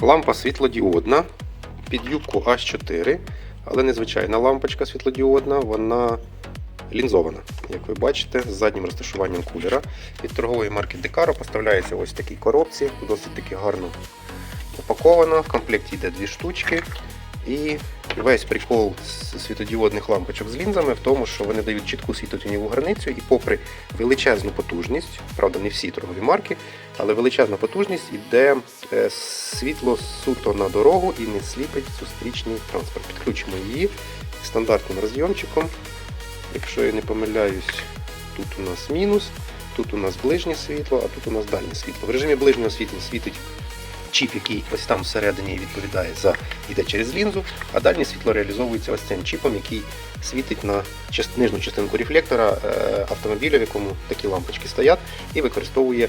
Лампа світлодіодна під юбку H4, але незвичайна лампочка світлодіодна, вона лінзована. Як ви бачите, з заднім розташуванням кулера. Від торгової марки Декаро поставляється ось в такій коробці, досить таки гарно упакована. В комплекті йде дві штучки. І весь прикол світодіодних лампочок з лінзами в тому, що вони дають чітку світлотіньову границю, і попри величезну потужність, правда, не всі торгові марки, але величезна потужність іде е, світло суто на дорогу і не сліпить зустрічний транспорт. Підключимо її стандартним розйомчиком. Якщо я не помиляюсь, тут у нас мінус, тут у нас ближнє світло, а тут у нас дальнє світло. В режимі ближнього світла світить чіп, який ось там всередині відповідає за іде через лінзу, а дальнє світло реалізовується ось цим чіпом, який світить на нижню частинку рефлектора е, автомобіля, в якому такі лампочки стоять, і використовує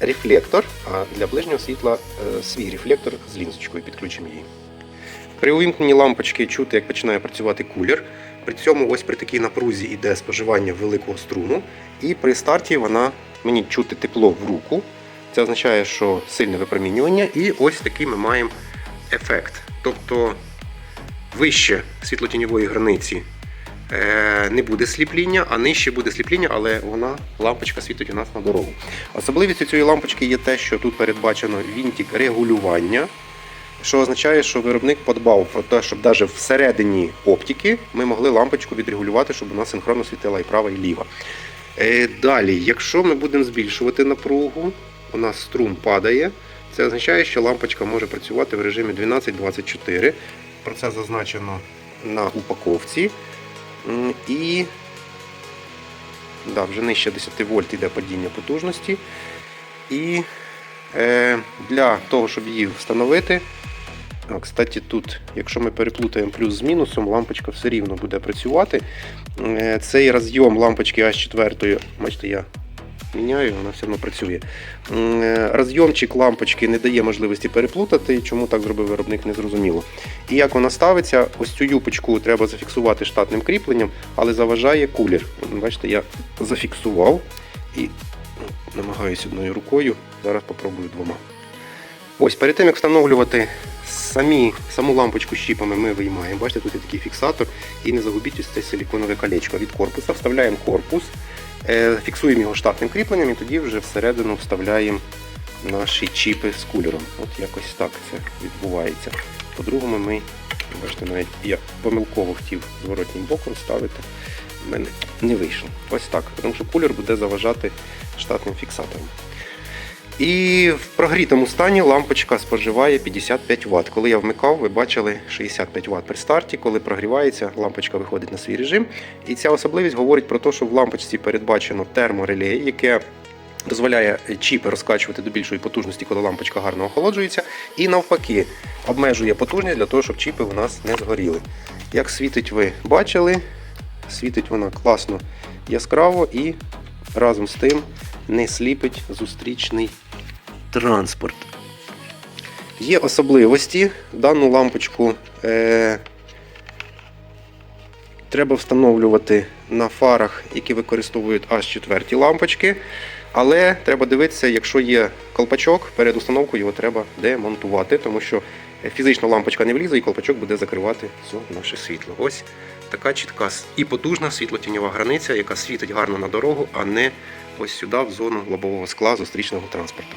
рефлектор, а для ближнього світла е, свій рефлектор з лінзочкою підключимо її. При увімкненні лампочки чути, як починає працювати кулер. При цьому ось при такій напрузі йде споживання великого струну, і при старті вона мені чути тепло в руку. Це означає, що сильне випромінювання, і ось такий ми маємо ефект. Тобто вище світлотіньової границі е, не буде сліпління, а нижче буде сліпління, але вона лампочка світить у нас на дорогу. Особливістю цієї лампочки є те, що тут передбачено вінтик регулювання. Що означає, що виробник подбав про те, щоб навіть всередині оптики ми могли лампочку відрегулювати, щоб вона синхронно світила і права, і ліва. Е, Далі, якщо ми будемо збільшувати напругу, у нас струм падає. Це означає, що лампочка може працювати в режимі 12-24. Про це зазначено на упаковці. І да, вже нижче 10 вольт йде падіння потужності. І е, для того, щоб її встановити, кстати, тут, якщо ми переплутаємо плюс з мінусом, лампочка все рівно буде працювати. Е, Цей розйом лампочки H4, бачите, я міняю, вона все одно працює. Е, Розйомчик лампочки не дає можливості переплутати, чому так зробив виробник, не зрозуміло. І як вона ставиться, ось цю юпочку треба зафіксувати штатним кріпленням, але заважає кулер. Бачите, я зафіксував і ну, намагаюся одною рукою. Зараз попробую двома. Ось перед тим як встановлювати самі, саму лампочку з чіпами, ми виймаємо. Бачите, тут є такий фіксатор. І не загубіть ось це силіконове колечко від корпуса. Вставляємо корпус, фіксуємо його штатним кріпленням і тоді вже всередину вставляємо наші чіпи з кулером. От якось так це відбувається. По-другому ми, бачите, навіть я помилково хотів зворотнім боком ставити. В мене не вийшло. Ось так. Тому що кулер буде заважати штатним фіксатором. І в прогрітому стані лампочка споживає 55 Вт. Коли я вмикав, ви бачили 65 Вт при старті. Коли прогрівається, лампочка виходить на свій режим. І ця особливість говорить про те, що в лампочці передбачено термореле, яке дозволяє чіпи розкачувати до більшої потужності, коли лампочка гарно охолоджується. І навпаки, обмежує потужність для того, щоб чіпи у нас не згоріли. Як світить, ви бачили, світить вона класно яскраво і разом з тим не сліпить зустрічний транспорт. Є особливості. Дану лампочку е, треба встановлювати на фарах, які використовують аж четверті лампочки. Але треба дивитися, якщо є колпачок, перед установкою його треба демонтувати, тому що фізично лампочка не влізе і колпачок буде закривати все наше світло. Ось така чітка і потужна світлотіньова границя, яка світить гарно на дорогу, а не ось сюди, в зону лобового скла зустрічного транспорту.